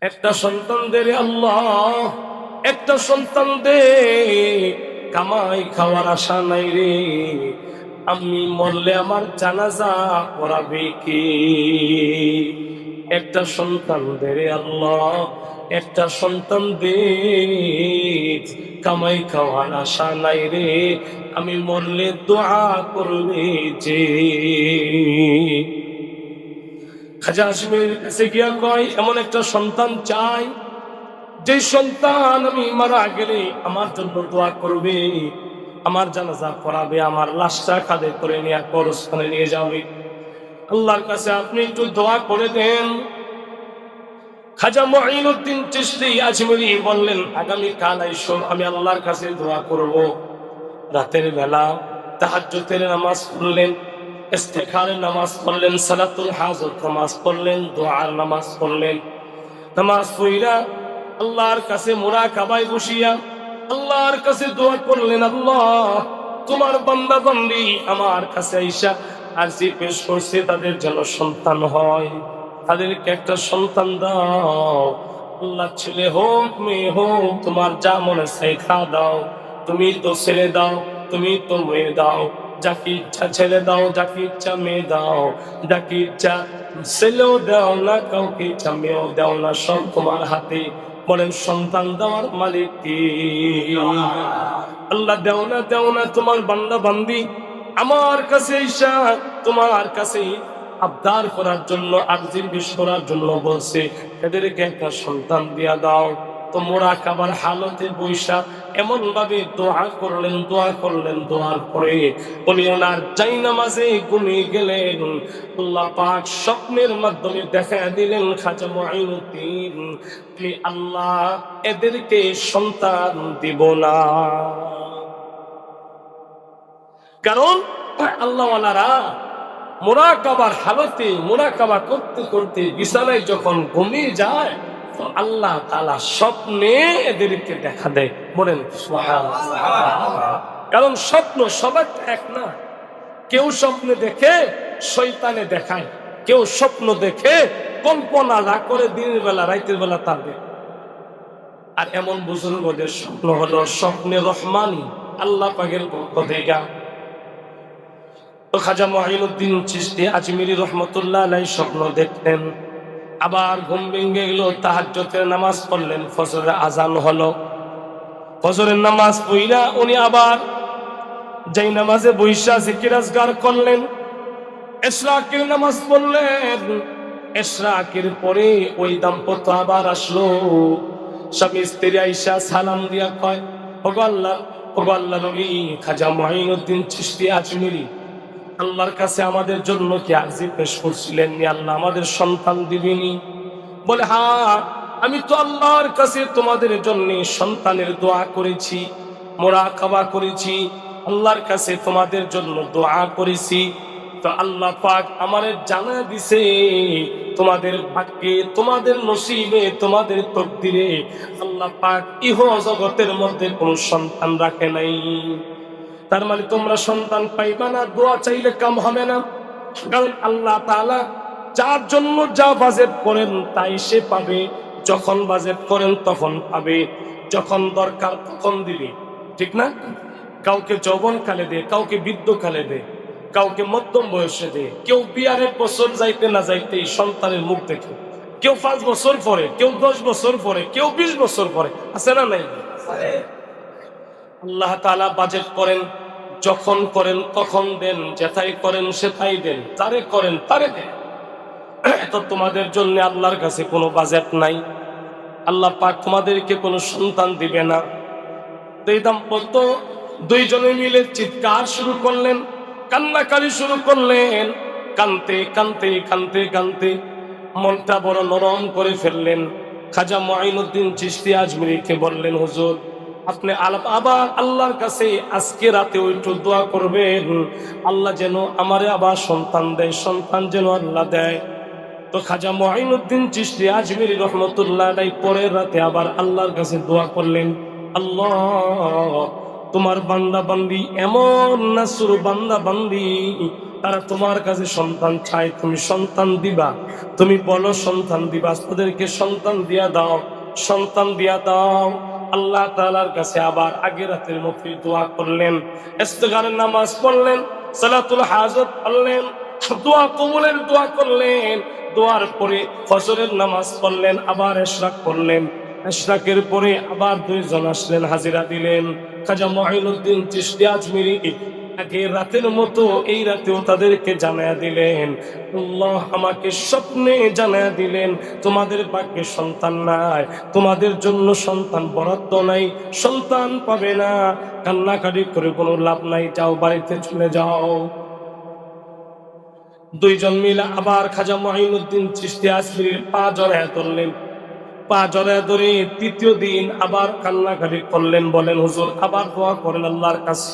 একটা সন্তান দে রে আল্লাহ, একটা সন্তান দে। কামাই খাওয়ার আশা নাই রে। আমি মরলে আমার জানাজা পড়াবে কি? একটা সন্তান দে রে আল্লাহ, একটা সন্তান দে। কামাই খাওয়ার আশা নাই রে। আমি মরলে দোয়া করবে যে। খাজা আসমির কাছে গিয়া কয়, এমন একটা সন্তান চাই যে সন্তান আমি মারা গেলে আমার জন্য দোয়া করবে, আমার জানাজা করাবে আমার লাশটা কাঁধে করে নিয়ে কবরস্থানে নিয়ে যাবে। আল্লাহর কাছে আপনি একটু দোয়া করে দেন। খাজা মঈনুদ্দিন চিশতি আজমিরি বললেন, আগামী কাল আইসো আমি আল্লাহর কাছে দোয়া করব। রাতের বেলা তাহাজ্জুদের নামাজ পড়লেন। ইস্তেখারের নামাজ পড়লেন, সালাতুল হাজত নামাজ পড়লেন, দোয়ার নামাজ পড়লেন। নামাজ পড়িয়া আল্লাহর কাছে মোরা কাবায় বসিয়া আল্লাহর কাছে দোয়া করলেন, আল্লাহ, তোমার বান্দা বান্দি আমার কাছে আইসা আরজি পেশ করছে, তাদের যেন সন্তান হয়। তাদেরকে একটা সন্তান দাও। আল্লাহ ছেলে হোক, মেয়ে হোক, তোমার যা মনে শেখা দাও। তুমি তো ছেলে দাও, তুমি তো মেয়ে দাও। যাকে ইচ্ছা ছেলে দাও যাকে ইচ্ছা মেয়ে দাও যাকে ইচ্ছা ছেলেও দাও না কাউকে ইচ্ছা মেয়েও দাও না, সব তোমার হাতে। বলেন, সন্তান দেওয়ার মালিক আল্লাহ দেও না দেও না, তোমার বান্দা বান্দি আমার কাছে ঈশা তোমার কাছে আবদার করার জন্য, আর্জির বিষ করার জন্য বলছে এদেরকে একটা সন্তান দিয়া দাও। তো মোরা কাবার হালতে বৈশা এমন ভাবে দোয়া করলেন দোয়া করলেন, দোয়ার পরে উনি ওনার যাই নামাজে ঘুমিয়ে গেলেন। পাক স্বপ্নের মাধ্যমে দেখা দিলেন খাজা মঈনুদ্দিন তুমি আল্লাহ, এদেরকে সন্তান দিব না। কারণ আল্লাহওয়ালারা মোরাকাবার হালতে, মোরাকাবা করতে করতে বিছানায় যখন ঘুমিয়ে যায় আল্লাহ তালা স্বপ্নে এদেরকে দেখা দেয়। বলেন কারণ স্বপ্ন সবার এক না। কেউ স্বপ্নে দেখে শৈতানে দেখায়। কেউ স্বপ্ন দেখে কল্পনা না করে দিনের বেলা, রাতের বেলা তাদের আর এমন বুজুর্গদের স্বপ্ন হলো স্বপ্নে রহমানি আল্লাহ পাকের পক্ষ খাজা মহিনুদ্দিন চিস্তি আজমিরি রহমতুল্লাহ স্বপ্ন দেখতেন। আবার ঘুম ভেঙে গেল তাহাজ্জতের নামাজ পড়লেন, ফজরের আজান হলো। ফজরের নামাজ পড়িয়া উনি আবার যেই নামাজে বৈশা জিকিরাজগার করলেন, এশরাকের নামাজ পড়লেন। এশরাকের পরে ওই দাম্পত্য আবার আসলো। স্বামী স্ত্রী আইসা সালাম দিয়া কয়, ওগো আল্লাহ নবী, খাজা মঈনুদ্দিন চিশতি আজমিরি আল্লাহর কাছে আমাদের জন্য কি আর্জি পেশ করছিলেন নি আল্লাহ? আমাদের সন্তান দিবেনি। বলে, হা, আমি তো আল্লাহর কাছে তোমাদের জন্য সন্তানের দোয়া করেছি মোরা খাবা করেছি, আল্লাহর কাছে তোমাদের জন্য দোয়া করেছি। তো আল্লাহ পাক আমারে জানা দিছে, তোমাদের ভাগ্যে, তোমাদের নসিবে, তোমাদের তকদিরে আল্লাহ পাক ইহ জগতের মধ্যে কোনো সন্তান রাখে নাই। তার মানে তোমরা সন্তান পাইবা না, দোয়া চাইলে কাম হবে না। কারণ আল্লাহ তাআলা যার জন্য যা বাজেট করেন তাই সে পাবে। যখন বাজেট করেন তখন পাবে। যখন দরকার তখন দিবে। ঠিক না? কাউকে যৌবন কালে দে, কাউকে বৃদ্ধ কালে দে, কাউকে মধ্যম বয়সে দে। কেউ বিয়ারের বছর যাইতে না যাইতে সন্তানের মুখ দেখে। কেউ পাঁচ বছর পরে, কেউ দশ বছর পরে, কেউ বিশ বছর পরে। আছে না নাই? আল্লাহ তাআলা বাজেট করেন, যখন করেন, তখন দেন যেথাই করেন সেথাই দেন তারে করেন, তারে দেন। তো তোমাদের জন্য আল্লাহর কাছে কোনো বাজেট নাই। আল্লাহ পাক তোমাদেরকে কোনো সন্তান দিবে না। তো এই দাম্পত্য দুইজনে মিলে চিৎকার শুরু করলেন কান্নাকারি শুরু করলেন, কানতে কানতে কানতে কানতে মনটা বড় নরম করে ফেললেন। খাজা মঈনুদ্দিন চিশতি আজমিরিকে বললেন, হুজুর আপনি আবার আল্লাহর কাছে আজকে রাতে একটু দোয়া করবেন। আল্লাহ যেন আমারে আবার সন্তান দেয়, সন্তান যেন আল্লাহ দেয়। তো খাজা মঈনুদ্দিন চিশতি আজমিরি রহমতুল্লাহ পরের রাতে আবার আল্লাহর কাছে দোয়া করলেন, আল্লাহ, তোমার বান্দা বান্দি এমন নাসুর বান্দা বান্দি তারা তোমার কাছে সন্তান চায়, তুমি সন্তান দিবা, তুমি বলো সন্তান দিবা, তাদেরকে সন্তান দিয়া দাও, সন্তান দিয়া দাও। আল্লাহ তালার কাছে আবার আগের রাতের মতো দোয়া করলেন ইস্তেগারের নামাজ পড়লেন, সালাতুল হাজত পড়লেন, দোয়া কবুলের দোয়া করলেন, দোয়ার পরে ফজরের নামাজ পড়লেন, আবার এশরাক করলেন এশরাকের পরে আবার দুইজন আসলেন, হাজিরা দিলেন। খাজা মহিনুদ্দিন চিস্তি আজমিরি আগে রাতের মতো এই রাতেও তাদেরকে দিলেন। আমাকে স্বপ্নে দিলেন, তোমাদের ভাগ্যে সন্তান নাই, তোমাদের জন্য সন্তান বরাদ্দ নাই, সন্তান পাবে না। কান্নাকাটি করে কোনো লাভ নাই, যাও বাড়িতে চলে যাও। দুইজন মিলে আবার খাজা মহিনুদ্দিন চিশতি আসমির পা জড়ায় ধরলেন। পা জড়ায় ধরে তৃতীয় দিন আবার কান্নাকাটি করলেন, বলেন, হুজুর, আবার দোয়া করেন আল্লাহর কাছে।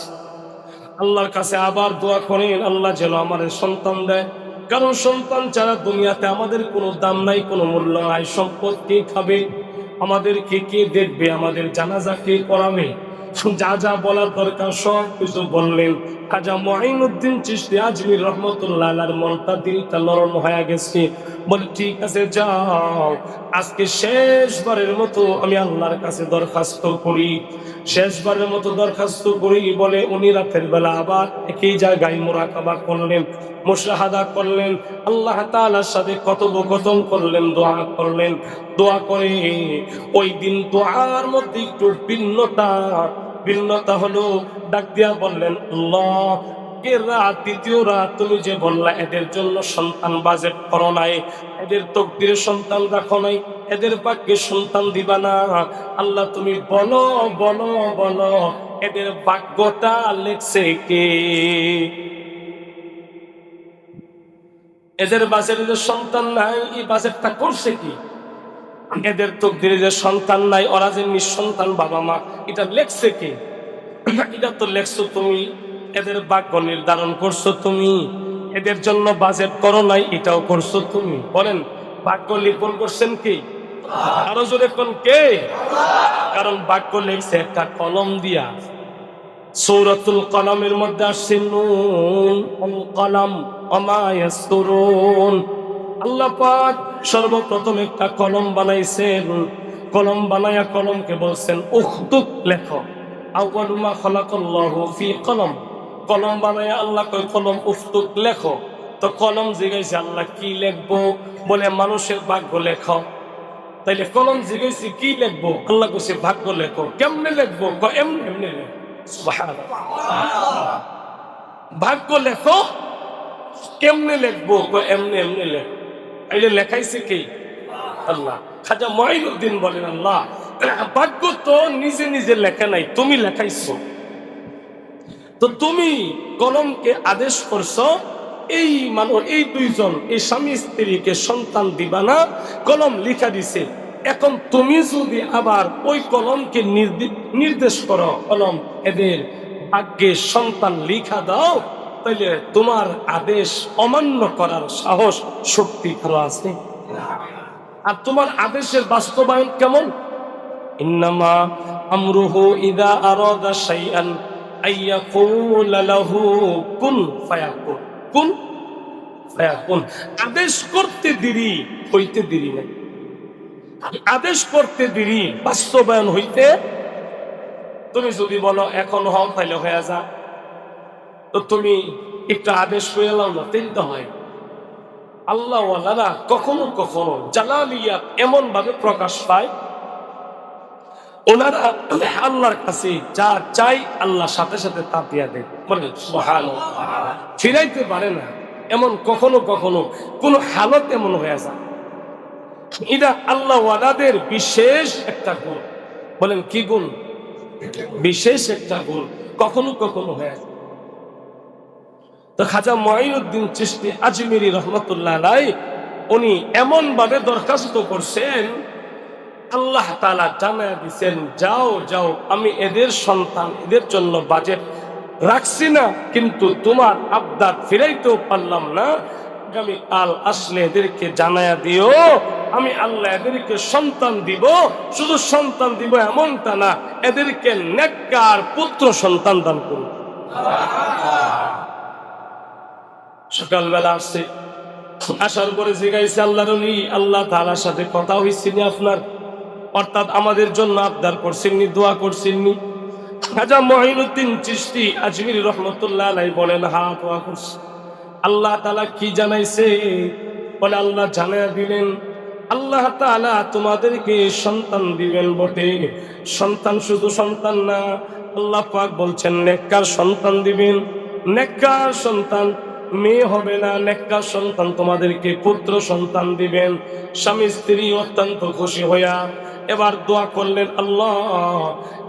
আল্লাহর কাছে আবার দোয়া করেন, আল্লাহ যেন আমাদের সন্তান দেয়। কারণ সন্তান ছাড়া দুনিয়াতে আমাদের কোনো দাম নাই, কোনো মূল্য নাই। সম্পদ কে খাবে? আমাদেরকে কে দেখবে? আমাদের জানাজা কে করাবে? যা যা বলার দরকার, সব কিছু বললেন। খাজা মহিনুদ্দিন চিশতি আজমির রহমতুল্লাহ মনটা দিলটা নরম হয়ে গেছে। বলে, ঠিক আছে, যাও। আজকে শেষবারের মতো আমি আল্লাহর কাছে দরখাস্ত করি। শেষবারের মতো দরখাস্ত করি বলে উনি রাতের বেলা আবার একই জায়গায় মোরাকাবা করলেন, মুশাহাদা করলেন। আল্লাহ তালার সাথে কথোপকথন করলেন, দোয়া করলেন। দোয়া করে ওই দিন দোয়ার মধ্যে একটু ভিন্নতা ভিন্নতা হলো ডাক দিয়া বললেন, আল্লাহ এর রাত দ্বিতীয় রাত তুমি যে বললা, এদের জন্য সন্তান বাজেট করো নাই। এদের তকদিরে সন্তান রাখো নাই। এদের ভাগ্যে সন্তান দিবা না। আল্লাহ তুমি বলো বলো বলো, এদের ভাগ্যটা লেখছে কে? এদের বাজেট যে সন্তান নাই, এই বাজেটটা করছে কি? এদের তকদিরে যে সন্তান নাই, ওরা যে নিঃসন্তান বাবা মা, এটা লেখছে কে? এটা তো লেখছো তুমি। এদের ভাগ্য নির্ধারণ করছ তুমি। এদের জন্য বাজেট করো নাই, এটাও করছ তুমি। বলেন ভাগ্য লিখন করছেন কি? আরও জোরে কোন কে? কারণ ভাগ্য লেখছে একটা কলম দিয়া। সৌরতুল কলমের মধ্যে আসছে নুন কলম অমায়াস্তুরুন আল্লাহ পাক সর্বপ্রথম একটা কলম বানাইছেন। কলম বানায়া কলমকে বলছেন, উখতুক লেখো। আউয়ালু মা খালাকাল্লাহু ফি কলম। কলম বানায়া আল্লাহ কয় কলম উখতুক লেখো। তো কলম জিগাইছে আল্লাহ, কি লিখব? বলে মানুষের ভাগ্য লেখো। তাইলে কলম জিগাইছে, কি লিখব? আল্লাহ কইছে, ভাগ্য লেখো। কেমনে লেখবো? এমনি এমনি ভাগ্য লেখো? কেমনে লিখব? এমনি এমনি লেখ। এটা লেখাইছে কি? আল্লাহ। খাজা মঈনুদ্দিন বলেন, আল্লাহ, ভাগ্য তো নিজে নিজে লেখা নাই, তুমি লেখাইছো। তো তুমি কলমকে আদেশ করছ, এই মানুষ এই দুইজন, এই স্বামী স্ত্রীকে সন্তান দিবা না। কলম লিখা দিছে, এখন তুমি যদি আবার ওই কলমকে নির্দি- নির্দেশ করো, কলম, এদের ভাগ্যে সন্তান লিখা দাও, তাইলে তোমার আদেশ অমান্য করার সাহস, শক্তি ভালো আছে? আর তোমার আদেশের বাস্তবায়ন কেমন? ইন্নামা আমরুহু ইদা আরাদা শাইআন। কুন ফায়াকুন কুন ফায়াকুন। আদেশ করতে দেরি, হইতে দেরি নাই। আদেশ করতে দেরি, বাস্তবায়ন হইতে। তুমি যদি বলো, এখন হও তাহলে হয়ে যা। তো তুমি একটু আদেশ হয়ে এলাম না তেল তো হয় আল্লাহ কখনো কখনো জালালিয়াত এমন ভাবে প্রকাশ পায় ওনারা আল্লাহর কাছে যা চাই আল্লাহ সাথে সাথে তা দিয়া দেয় বলে ফিরাইতে পারে না। এমন কখনো কখনো কোন হালত এমন হয়ে যায়। এটা আল্লাহ ওয়ালাদের বিশেষ একটা গুণ। বলেন, কি গুণ? বিশেষ একটা গুণ কখনো কখনো হয়ে যায়। তো খাজা মঈনুদ্দিন চিশতি আজমিরি রহমতুল্লাহ আলাই উনি এমন ভাবে দরখাস্ত করছেন আল্লাহ তালা জানা দিচ্ছেন যাও যাও, আমি এদের সন্তান, এদের জন্য বাজেট রাখছি না, কিন্তু তোমার আবদার ফিরাইতেও পারলাম না। আগামী কাল আসলে এদেরকে জানায়া দিও, আমি আল্লাহ এদেরকে সন্তান দিব। শুধু সন্তান দিব এমনটা না, এদেরকে নেককার পুত্র সন্তান দান করুন। সকালবেলা আসছে, আসার পরে জিগাইছে আল্লাহ রনি আল্লাহ তালার সাথে কথা হয়েছিনি আপনার? অর্থাৎ আমাদের জন্য আবদার করছেননি, দোয়া করছেননি। খাজা মহিনুদ্দিন চিস্তি আজমির রহমতুল্লাহ আলাই বলেন, হা, দোয়া করছে। আল্লাহ তালা কি জানাইছে? বলে আল্লাহ জানাই দিলেন, আল্লাহ তাআলা তোমাদেরকে সন্তান দিবেন বটে। সন্তান শুধু সন্তান না, আল্লাহ পাক বলছেন, নেককার সন্তান দিবেন। নেককার সন্তান মেয়ে হবে না, নেককার সন্তান তোমাদেরকে পুত্র সন্তান দিবেন। স্বামী, স্ত্রী অত্যন্ত খুশি হইয়া এবার দোয়া করলেন, আল্লাহ,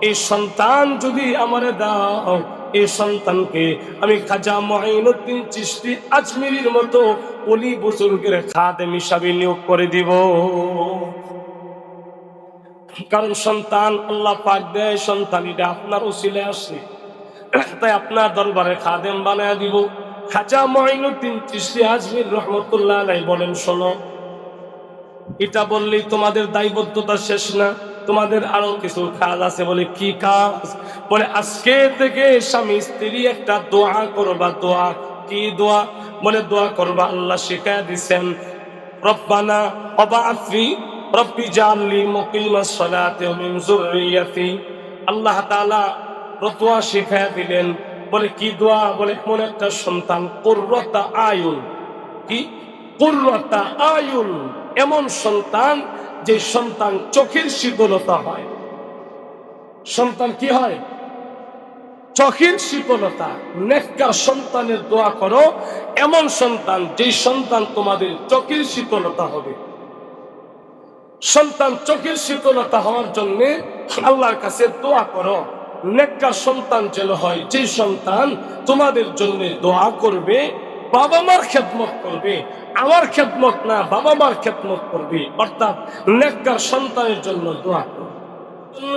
এই সন্তান যদি আমারে দাও, এই সন্তানকে আমি খাজা মহিনুদ্দিন চিস্তি আজমিরির মতো অলি বুজুর্গের খাদেম হিসাবে নিয়োগ করে দিব। কারণ সন্তান আল্লাহ পাক দেয় সন্তান এটা আপনার ওসিলে আসে। তাই আপনার দরবারে খাদেম বানায় দিব। খাজা মহিনুদ্দিন চিস্তি আজমির রহমতুল্লাহ আলাই বলেন, শোনো, এটা বললেই তোমাদের দায়বদ্ধতা শেষ না, তোমাদের আরও কিছু কাজ আছে বলে কি কাজ? বলে, আজকে থেকে স্বামী স্ত্রী একটা দোয়া করবা, দোয়া, কি দোয়া? বলে, দোয়া করবা, আল্লাহ শিখায় দিছেন, রব্বানা অবাফি রব্বি জানলি মুকিমাস সালাতে মিন যুররিয়াতি। আল্লাহ তাআলা দোয়া শিখায় দিলেন বলে কি দোয়া? বলে এমন একটা সন্তান, কুররাতা আয়ুন। কি? কুররাতা আয়ুন। এমন সন্তান যে সন্তান চোখের শীতলতা হয়। সন্তান কি হয়? চোখের শীতলতা। নেককার সন্তানের দোয়া করো। এমন সন্তান যে সন্তান তোমাদের চোখের শীতলতা হবে। সন্তান চোখের শীতলতা হওয়ার জন্য আল্লাহর কাছে দোয়া করো। নেককার সন্তান যেন হয়, যে সন্তান তোমাদের জন্য দোয়া করবে, বাবা মার খেদমত করবে, আমার খেদমত না, বাবা মার খেদমত করবে, অর্থাৎ নেককার সন্তানের জন্য দোয়া করবে।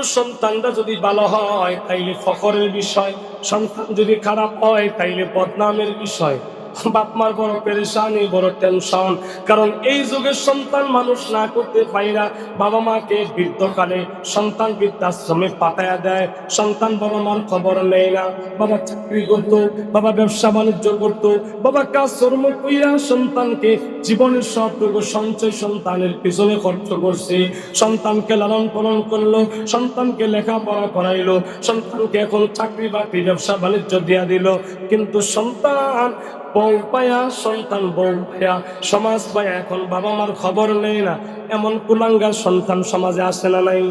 সন্তানটা যদি ভালো হয়, তাইলে ফখরের বিষয়, সন্তান যদি খারাপ হয়, তাইলে বদনামের বিষয়। বাপ মার বড় পেরেশানি, বড় টেনশন কারণ এই যুগের সন্তান মানুষ না করতে না। বাবা মাকে বৃদ্ধকালে সন্তান বৃদ্ধাশ্রমে পাঠায়া দেয়। সন্তান বাবা মার খবর নেয় না। বাবা চাকরি করতো, বাবা ব্যবসা বাণিজ্য করতো, বাবা কাজ কর্ম কইরা সন্তানকে জীবনের সবটুকু সঞ্চয় সন্তানের পিছনে খরচ করছে। সন্তানকে লালন পালন করল, সন্তানকে লেখাপড়া করাইলো, সন্তানকে এখন চাকরি বাকরি ব্যবসা বাণিজ্য দিয়া দিল। কিন্তু সন্তান বউ পায়া, সন্তান বউ পায়া। সমাজ পায়া, এখন বাবা মার খবর নেই না। এমন কুলাঙ্গার সন্তান সমাজে আসে না নাই।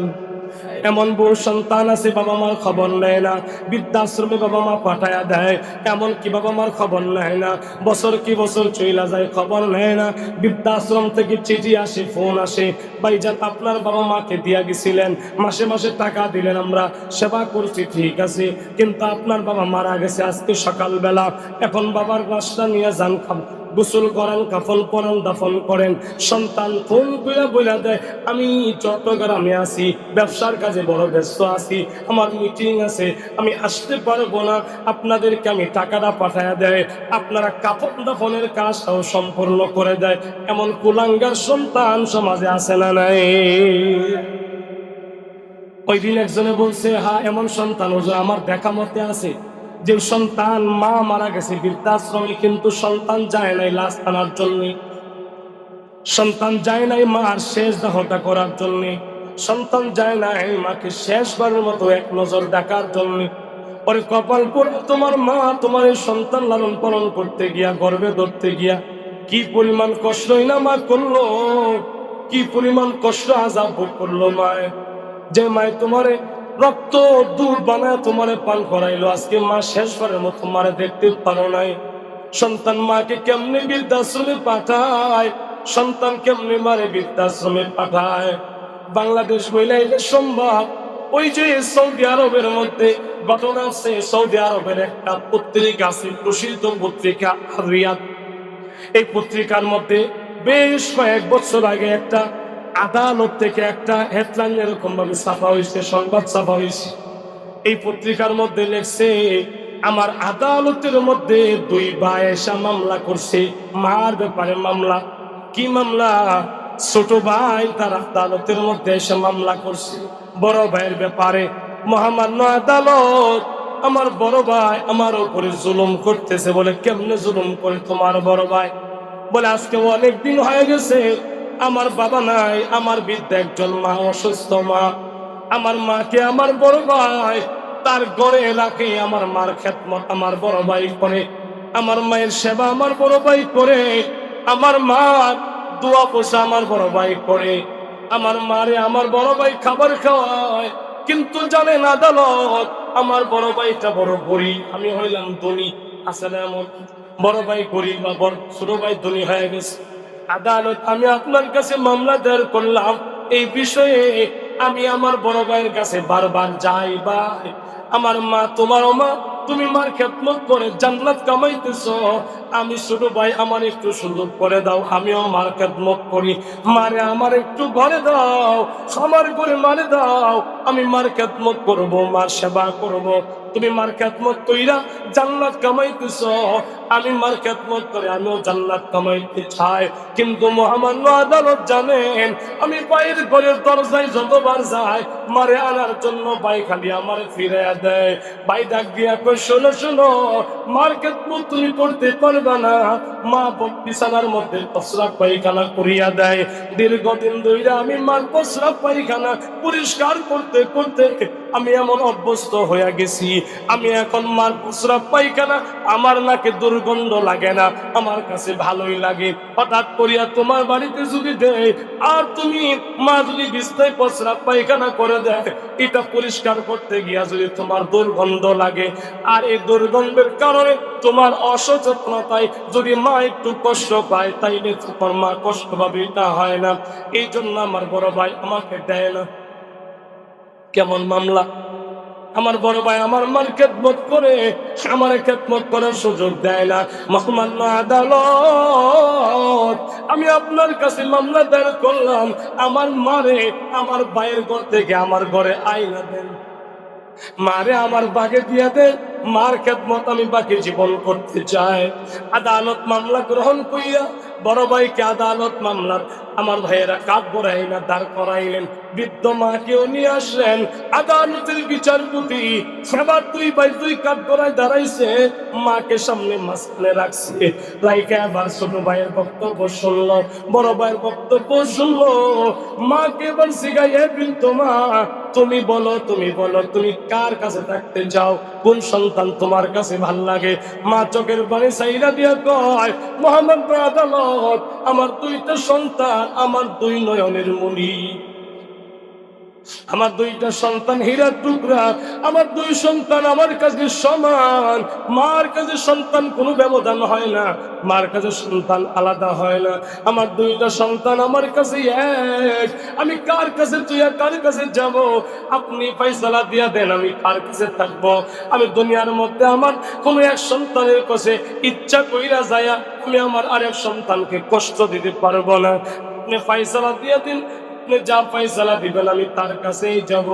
এমন বউ সন্তান আছে, বাবা মার খবর নেয় না। বৃদ্ধাশ্রমে বাবা মা পাঠায়া দেয়। এমন কি বাবা মার খবর নেয় না? বছর কি বছর চইলা যায়, খবর নেয় না। বৃদ্ধাশ্রম থেকে চিঠি আসে, ফোন আসে। ভাইজান আপনার বাবা মাকে দিয়া গেছিলেন। মাসে মাসে টাকা দিলেন আমরা। সেবা করছি, ঠিক আছে। কিন্তু আপনার বাবা মারা গেছে আজকে সকালবেলা। এখন বাবার বাসটা নিয়ে যান খাম গোসল করেন কাফল পরান, দাফন করেন। সন্তান ফোন করে বলে দেয়, আমি চট্টগ্রামে আছি, ব্যবসার কাজে বড় ব্যস্ত আছি, আমার মিটিং আছে, আমি আসতে পারব না, আপনাদেরকে আমি টাকাটা পাঠায় দেয়, আপনারা কাফন দাফনের কাজটাও সম্পূর্ণ করে দেয়। এমন কুলাঙ্গার সন্তান সমাজে আসে না নাই? ওই দিন একজনে বলছে হ্যাঁ এমন সন্তান, ও যে আমার দেখা মতে আছে। যে সন্তান মা মারা গেছে, বৃদ্ধাশ্রমে কিন্তু সন্তান যায় নাই লাশ আনার জন্য। সন্তান যায় নাই মার শেষ দেহটা করার জন্য। সন্তান যায় নাই মাকে শেষবারের মতো এক নজর দেখার জন্য। পরে কপাল পরে তোমার মা তোমার এই সন্তান লালন পালন করতে গিয়া গর্বে ধরতে গিয়া, কি পরিমাণ কষ্টই না মা করল, কি পরিমাণ কষ্ট আজাব ভোগ করল মায়। যে মায় তোমারে রক্ত দুধ বানায় তোমারে পান করাইলো। আজকে মা শেষবারের মতো মারে দেখতে পারো নাই। সন্তান মাকে কেমনে বৃদ্ধাশ্রমে পাঠায়? সন্তান কেমনে মারে বৃদ্ধাশ্রমে পাঠায়? বাংলাদেশ হইলে সম্ভব, ওই যে সৌদি আরবের মধ্যে ঘটনা আছে, সৌদি আরবের একটা পত্রিকা আছে, প্রসিদ্ধ পত্রিকা রিয়াদ। এই পত্রিকার মধ্যে বেশ কয়েক বছর আগে একটা আদালত থেকে একটা হেডলাইন এরকম ভাবে ছাপা হয়েছে, সংবাদ ছাপা হয়েছে। এই পত্রিকার মধ্যে লেখছে, আমার আদালতের মধ্যে দুই ভাই এসা মামলা করছে। মার ব্যাপারে মামলা। কি মামলা? ছোট ভাই তার আদালতের মধ্যে এসে মামলা করছে। বড় ভাইয়ের ব্যাপারে, মহামান্য আদালত, আমার বড় ভাই আমার উপরে জুলুম করতেছে বলে কেমনে জুলুম করে তোমার বড় ভাই? বলে, আজকে অনেক দিন হয়ে গেছে। আমার বাবা নাই, আমার বৃদ্ধ একজন মা, অসুস্থ মা। আমার মাকে আমার বড় ভাই, তার গড়ে রাখে আমার মার খেদমত আমার বড় ভাই করে। আমার মায়ের সেবা আমার বড় ভাই করে। আমার মা দোয়া পোষা আমার বড় ভাই করে। আমার মারে আমার বড় ভাই খাবার খাওয়ায়, কিন্তু জানেন আদালত, আমার বড় ভাইটা বড় গরিব, আমি হইলাম ধনী। আসলে এমন বড় ভাই গরিব বা ছোট ভাই ধনী হয়ে গেছে। আদালত, আমি আপনার কাছে মামলা দায়ের করলাম। এই বিষয়ে আমি আমার বড় ভাইয়ের কাছে বারবার যাই ভাই। আমার মা তোমার মা তুমি মার খেদমত করে জান্নাত কামাইতেছ। আমি ছোট ভাই, আমার একটু সুযোগ করে দাও, আমিও মার খেদমত করি। মারে আমার একটু ঘরে দাও আমার ঘরে মারে দাও। আমি মার খেদমত করব, মার সেবা করব। তুমি মার খেদমত কইরা জান্নাত কামাইতেছ। আমি মার খেদমত করে আমিও জান্নাত কামাইতে চাই। কিন্তু মহামান্য আদালত জানেন, আমি বাইরের ঘরের দরজায় যতবার যাই, মারে আনার জন্য বাই খালি আমার ফিরে দেয়। বাই ডাক দিয়া শোনো শোনো, মার্কেট তুমি করতে পারবে না। মা বিছানার মধ্যে প্রস্রাব পায়খানা করিয়া দেয়। দীর্ঘদিন ধরে আমি মার প্রস্রাব পায়খানা পরিষ্কার করতে করতে আমি এমন অভ্যস্ত হয়ে গেছি। আমি এখন মার প্রস্রাব পাইখানা আমার নাকে দুর্গন্ধ লাগে না, আমার কাছে ভালোই লাগে। হঠাৎ করিয়া তোমার বাড়িতে যদি দেয়, আর তুমি মা যদি বিস্তায় প্রস্রাব পায়খানা করে দেয়, এটা পরিষ্কার করতে গিয়া যদি তোমার দুর্গন্ধ লাগে, আর এই দুর্গন্ধের কারণে তোমার অসচেতনতায় যদি মা একটু কষ্ট পায়, তাইলে তোমার মা কষ্ট পাবে এটা হয় না। এই জন্য আমার বড় ভাই আমাকে দেয় না। কেমন মামলা? আমার বড় ভাই আমার মার খেদমত করে, আমার খেদমত করার সুযোগ দেয় না। মহমান আদালত, আমি আপনার কাছে মামলা দায়ের করলাম। আমার মারে আমার ভাইয়ের ঘর থেকে আমার ঘরে আইনা দেন। মারে আমার বাগে দিয়া দেন। মার খেদমত আমি বাকি জীবন করতে চাই। আদালত মামলা গ্রহণ করিয়া বড় ভাইকে আদালত মামলার। আমার ভাইয়েরা কাঠ বড়াই না, দাঁড় করাইলেন। বৃদ্ধ মাকেও নিয়ে আসলেন। আদালতের বিচারপতি সেবার দুই ভাই দুই কাঠ গড়ায় দাঁড়াইছে, মাকে সামনে মাঝখানে রাখছে। রাইকে আবার ছোট ভাইয়ের বক্তব্য শুনলো, বড় ভাইয়ের বক্তব্য শুনলো। মাকে এবার শিখাইয়ে বৃদ্ধ মা তুমি বলো তুমি বলো, তুমি কার কাছে থাকতে যাও কোন সন্তান তোমার কাছে ভালো লাগে? মা চোখের পানি সাইরা দিয়া কয়, মোহাম্মদ আমার দুইটা সন্তান, আমার দুই নয়নের মনি আমার দুইটা সন্তান হীরার টুকরা। আমার দুই সন্তান আমার কাছে সমান। মার কাছে সন্তান কোনো ব্যবধান হয় না। মার কাছে সন্তান আলাদা হয় না। আমার দুইটা সন্তান আমার কাছে এক। আমি কার কাছে তুই কার কাছে যাব? আপনি পয়সালা দিয়া দেন, আমি কার কাছে থাকব? আমি দুনিয়ার মধ্যে আমার কোনো এক সন্তানের কাছে ইচ্ছা কইরা যায় আমি আমার আরেক সন্তানকে কষ্ট দিতে পারব না। আপনি ফয়সালা দিয়ে দিন আপনি যা ফয়সালা দিবেন আমি তার কাছেই যাব।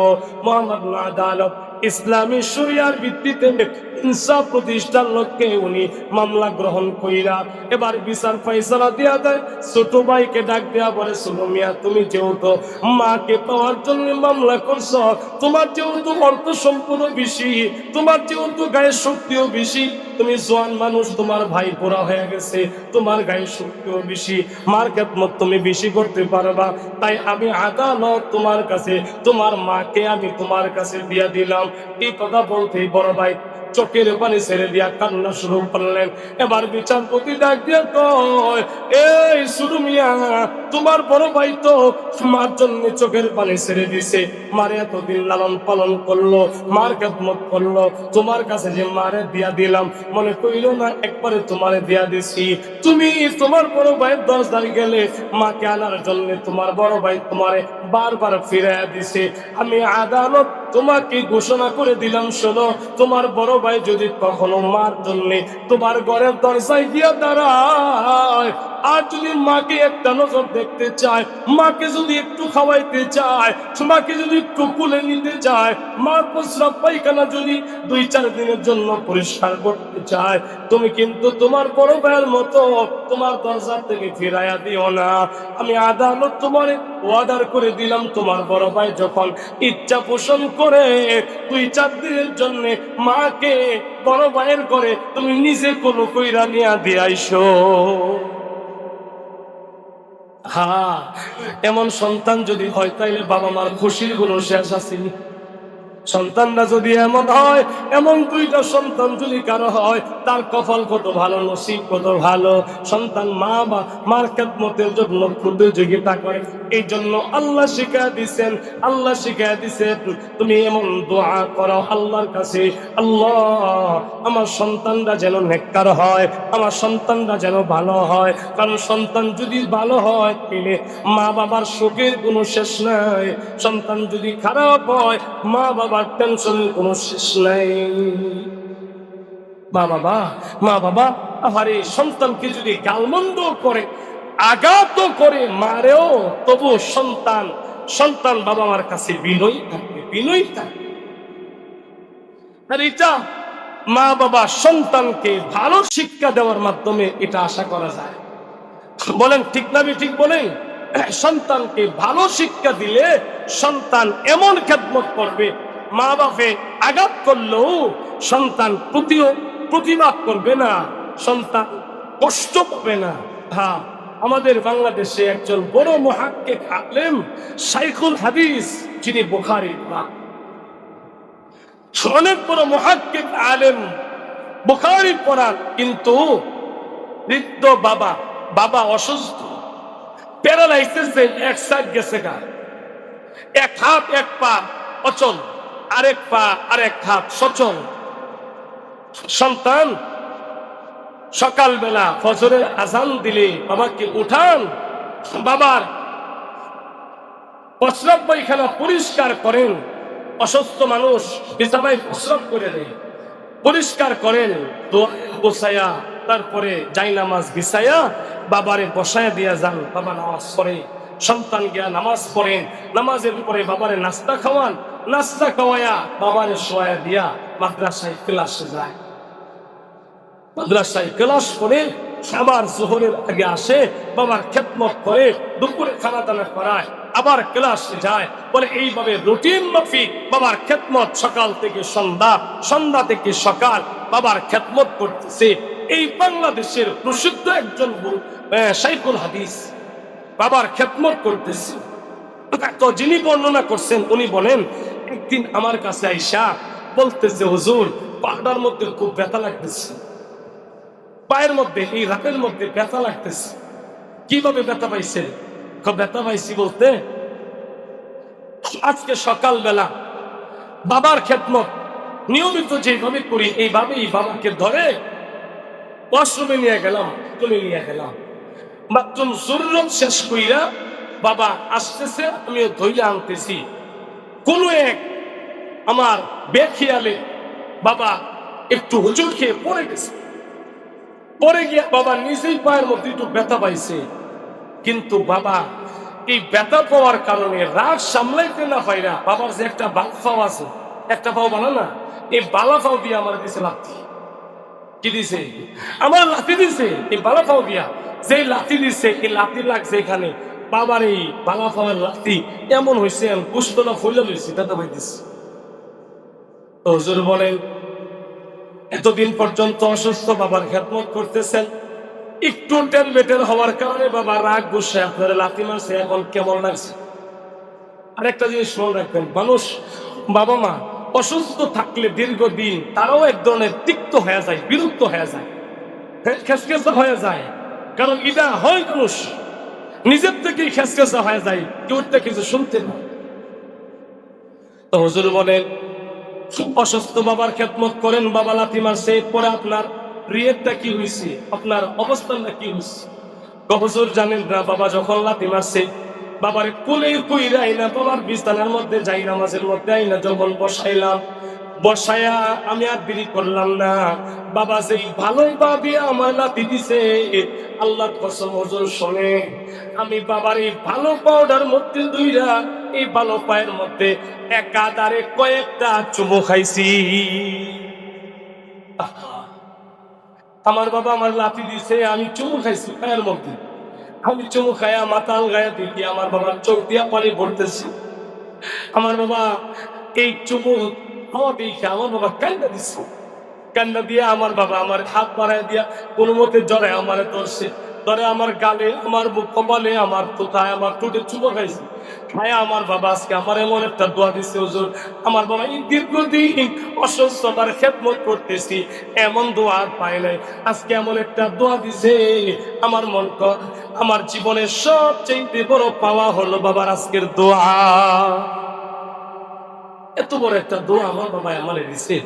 মোহাম্মদ আদালত ইসলামী শরিয়ার ভিত্তিতে ইনসাফ প্রতিষ্ঠার লক্ষ্যে উনি মামলা গ্রহণ কইরা এবার বিচার ফয়সালা দিয়া দেয়। ছোট ভাইকে ডাক দেয়া বলে মিয়া, তুমি যেহেতু মাকে পাওয়ার জন্য মামলা করছ, তোমার যেহেতু অর্থ সম্পূর্ণ বেশি, তোমার যেহেতু গায়ের শক্তিও বেশি তুমি জোয়ান মানুষ, তোমার ভাই পোড়া হয়ে গেছে, তোমার গায়ে শক্তিও বেশি। মার খেদমত তুমি বেশি করতে পারবা। তাই আমি আদালত তোমার কাছে, তোমার মাকে আমি তোমার কাছে দিয়া দিলাম। এই কথা বলতেই বড় ভাই চোখের পানি ছেড়ে দিয়া কান্না শুরু করলেন। এবার বিচারপতি ডাক দিয়া কয়, এই শুরু মিয়া, তোমার বড় ভাই তো মার জন্য চোখের পানি ছেড়ে দিছে। মারে এতদিন লালন পালন করল, মার খেদমত করল। তোমার কাছে যে মারে দিয়া দিলাম, মনে করিল না, একবারে তোমারে দিয়া দিছি। তুমি তোমার বড় ভাইয়ের দরজায় গেলে মাকে আনার জন্য তোমার বড় ভাই তোমারে বারবার ফিরে দিছে। আমি আদালত তোমাকে ঘোষণা করে দিলাম, শোনো, তোমার বড় ভাই যদি কখনো মার জন্য তোমার ঘরের দরজায় গিয়া দাঁড়ায়। আর যদি মাকে একটা নজর দেখতে চায়, মাকে যদি একটু খাওয়াইতে চায় মাকে যদি একটু কুলে নিতে চায় মার প্রস্রাব পায়খানা যদি দুই চার দিনের জন্য পরিষ্কার করতে চায়, তুমি কিন্তু তোমার বড় ভাইয়ের মতো তোমার দরজা থেকে ফিরাইয়া দিও না। আমি আদালত তোমার ওয়াদার করে দিলাম, তোমার বড় ভাই যখন ইচ্ছা পোষণ করে দুই চার দিনের জন্য মাকে বড় ভাইয়ের করে তুমি নিজে কোনো কইরা নিয়া দিয়ে আইসো? হ্যাঁ এমন সন্তান যদি হয়, তাইলে বাবা মার খুশিরগুলো শেষ আসেনি সন্তানরা যদি এমন হয়, এমন দুইটা সন্তান যদি কারও হয়, তার কপাল কত ভালো, নসিব কত ভালো। সন্তান মা বা মার খেদমতের জন্য প্রতিযোগিতা করে। এই জন্য আল্লাহ শিখা দিছেন আল্লাহ শিখা দিছেন তুমি এমন দোয়া করো আল্লাহর কাছে, আল্লাহ, আমার সন্তানরা যেন নেককার হয়, আমার সন্তানরা যেন ভালো হয়। কারণ সন্তান যদি ভালো হয়, তাহলে মা বাবার শোকের কোনো শেষ নাই। সন্তান যদি খারাপ হয় মা বাবার টেনশনের কোনো শেষ নাই। মা বাবা মা বাবা আহারে সন্তানকে যদি গালমন্দ করে আঘাত করে মারেও তবু সন্তান সন্তান বাবা মার কাছে বিনয়ী থাকবে বিনয়ী থাকবে। আর এটা মা বাবা সন্তানকে ভালো শিক্ষা দেওয়ার মাধ্যমে এটা আশা করা যায়। বলেন, ঠিক না ঠিক বলেন সন্তানকে ভালো শিক্ষা দিলে সন্তান এমন খেদমত করবে মা বাপে আঘাত করলেও সন্তান প্রতিও প্রতিবাদ করবে না, সন্তান কষ্ট পাবে না। হ্যাঁ আমাদের বাংলাদেশে একজন বড় মহাক্কে আলেম সাইকুল হাদিস, যিনি বোখারি অনেক বড় মহাক্কিক আলেম বোখারি পড়ান কিন্তু বৃদ্ধ বাবা বাবা অসুস্থ। প্যারালাইসিস এক সাইড গেছে গা। এক হাত, এক পা অচল। আরেক পা, আরেক হাত, সচল। সন্তান, সকালবেলা ফজরের আজান দিলে বাবাকে উঠান। বাবার প্রস্রাব পায়খানা পরিষ্কার করেন। অসুস্থ মানুষ বিছানায় প্রস্রাব করে দেয়। পরিষ্কার করেন দোয়া গোসাইয়া তারপরে যাই নামাজ বিছাইয়া বাবারে বসায়া দিয়া যান। বাবা নামাজ পড়ে, সন্তান গিয়া নামাজ পড়েন নামাজের পরে বাবারে নাস্তা খাওয়ান। নাস্তা বাবারে দিয়া মাদ্রাসায় ক্লাসে যায়। মাদ্রাসায় ক্লাস করে আবার জোহরের আগে আসে, বাবার খেদমত করে দুপুরে খানা দানা করায়, আবার ক্লাসে যায়। বলে, এইভাবে রুটিন মাফিক, বাবার খেদমত সকাল থেকে সন্ধ্যা সন্ধ্যা থেকে সকাল বাবার খেদমত করতেছে। এই বাংলাদেশের প্রসিদ্ধ একজন সাইকুল হাদিস, বাবার খেদমত করতেছে। যিনি বর্ণনা করছেন, উনি বলেন একদিন আমার কাছে আইসা বলতেছে, হুজুর পাটার মধ্যে খুব ব্যথা লাগতেছে। পায়ের মধ্যে, এই রাতের মধ্যে ব্যথা লাগতেছে। কীভাবে ব্যথা পাইছে ব্যথা পাইছি বলতে, আজকে সকালবেলা বাবার খেদমত নিয়মিত যেভাবে করি, এইভাবেই বাবাকে ধরে ওয়াশরুমে নিয়ে গেলাম তুলে নিয়ে গেলাম। বাথরুম জরুরত শেষ কইরা বাবা আসতেছে, আমিও ধৈর্য আনতেছি। কোন এক আমার বেখিয়ালে বাবা একটু হুজুর খেয়ে পড়ে গেছে। পরে গিয়া বাবা নিজেই পায়ের মধ্যে একটু ব্যথা পাইছে। কিন্তু বাবা, এই ব্যথা পাওয়ার কারণে রাগ সামলাইতে না পাইরা বাবার যে একটা বালা পাও আছে, একটা পাও বানা না, এই বালা পাও দিয়ে আমার দিছে লাথি। কি দিছে? আমার লাথি দিছে, এই বালা পাও দিয়া। যে লাথি দিছে, এই লাথি লাগছে এখানে। বাবার এই পাওয়ার লাথি এমন হয়েছে ফুলে লইছে ব্যথা পাইতেছে হুজুর বলেন, এতদিন পর্যন্ত অসুস্থ বাবার খেদমত করতেছেন, একটু টেন হওয়ার কারণে বাবা রাগ গুসে আপনার লাথি মারছে, এখন কেমন লাগছে? আরেকটা জিনিস মনে রাখবেন, মানুষ বাবা মা অসুস্থ থাকলে দীর্ঘদিন তারাও এক ধরনের তিক্ত হয়ে যায়, বিরক্ত হয়ে যায় খেসখেসা হয়ে যায়, কারণ এটা হয় মানুষ নিজের থেকেই খেসখেসা হয়ে যায় কেউ কিছু শুনতে না তো হুজুর বলেন অসুস্থ বাবার খেদমত করেন বাবা লাথি মারছে পরে আপনার রিয়েটটা কি হয়েছে? আপনার অবস্থানটা কি হয়েছে? গহজুর জানেন না, বাবা যখন লাথি মারছে, বাবার কোলে কইরা না বাবার বিছানার মধ্যে যাই নামাজের মধ্যে আইনা, যখন বসাইলাম বসায়া আমি আর দেরি করলাম না। বাবা সেই ভালো ভাবে, আমার লাতি দিছে। আল্লাহ কসম ওজন শোনে, আমি বাবার এই ভালো পাউডার মধ্যে দুইরা, এই ভালো পায়ের মধ্যে একাধারে কয়েকটা চুমু খাইছি। আমার বাবা আমার লাথি দিছে, আমি চুমু খাইছি পায়ের মধ্যে। আমি চুমু খায়া মাতাল গায়ে দেখি আমার বাবার চোখ দিয়া পানি ভরতেছি। আমার বাবা এই চুমু আমার বাবা আমার হাত বাড়ায় দিয়া কোনো মতে জড়ায় আমার ধরছে। ধরে আমার গালে, আমার কপালে, আমার কোথায় আমার টুটে চুমো খাইছে। খায় আমার বাবা আজকে আমার এমন একটা দোয়া দিছে, হুজুর। আমার বাবা এই দীর্ঘদিন অসুস্থতার খেদমত করতেছি, এমন দোয়া আর পাই নাই। আজকে এমন একটা দোয়া দিছে, আমার মন আমার জীবনের সবচেয়ে বড় পাওয়া হলো বাবার আজকের দোয়া। এত বড় একটা দোয়া আমার বাবা আমার দিছে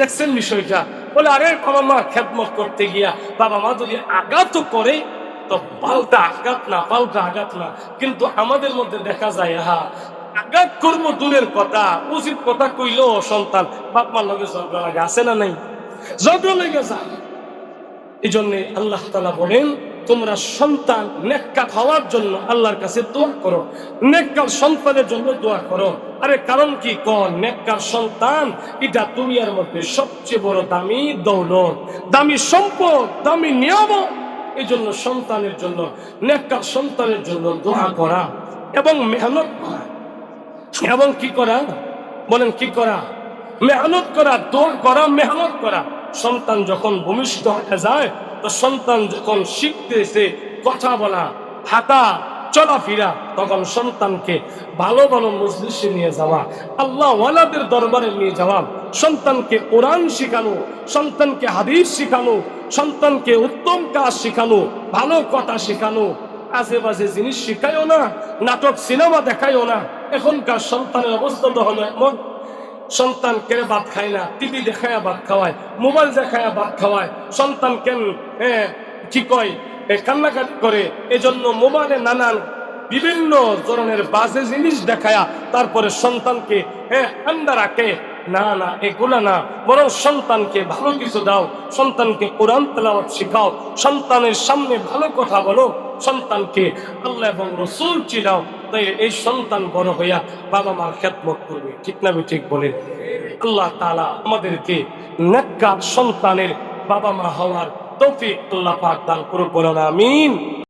দেখছেন বিষয়টা? বলে, আরে বাবা, মা খেদমত করতে গিয়া বাবা মা যদি আঘাত করে, তো পাল্টা আঘাত না, পাল্টা আঘাত না। কিন্তু আমাদের মধ্যে দেখা যায় হা আঘাত করব দূরের কথা, উচিত কথা কইলো সন্তান। বাপ মার লগে ঝগড়া লাগে, আছে না নাই? ঝগড়া লেগে যায়। এই জন্য আল্লাহ তালা বলেন তোমরা সন্তান নেককার হওয়ার জন্য আল্লাহর কাছে দোয়া করো। নেককার সন্তানের জন্য দোয়া করো। আরে কারণ কি? কর নেককার সন্তান, এটা দুনিয়ার মধ্যে সবচেয়ে বড় দামি দৌলত। দামি সম্পদ, দামি নিয়ম এই জন্য সন্তানের জন্য, নেককার সন্তানের জন্য দোয়া করা এবং মেহনত করা। এবং কি করা? বলেন কি করা? মেহনত করা, দোয়া করা, মেহনত করা। সন্তান যখন ভূমিষ্ঠ হয়ে যায় তো সন্তান যখন শিখতেছে কথা বলা, হাঁটা, চলাফেরা, তখন সন্তানকে ভালো ভালো মজলিসে নিয়ে যাওয়া, আল্লাহ ওয়ালাদের দরবারে নিয়ে যাওয়া, সন্তানকে কোরআন শিখানো, সন্তানকে হাদিস শিখানো, সন্তানকে উত্তম কাজ শিখানো, ভালো কথা শিখানো আশেপাশে জিনিস শিখাইও না, নাটক, সিনেমা দেখাইও না, এখনকার সন্তানের অবস্থা তো হলো এমন। সন্তান কেন ভাত খায় না? টিভি দেখায় ভাত খাওয়ায়, মোবাইল দেখায় ভাত খাওয়ায়। সন্তান কেন কি কয়? কান্নাকাটি করে। এজন্য মোবাইলে নানান বিভিন্ন ধরনের বাজে জিনিস দেখায় তারপরে সন্তানকে হ্যাঁ ঠান্ডা রাখে না না এগুলা না। বরং সন্তানকে ভালো কিছু দাও, সন্তানকে কোরআন তেলাওয়াত শিখাও, সন্তানের সামনে ভালো কথা বলো, সন্তানকে আল্লাহ এবং রসুল চিনাও, তাই এই সন্তান বড় হইয়া বাবা মার খেদমত করবে। ঠিক না ঠিক বলে? আল্লাহ তালা আমাদেরকে নেককার সন্তানের বাবা মা হওয়ার তৌফিক আল্লাহ পাক দান করুন বলেন আমিন।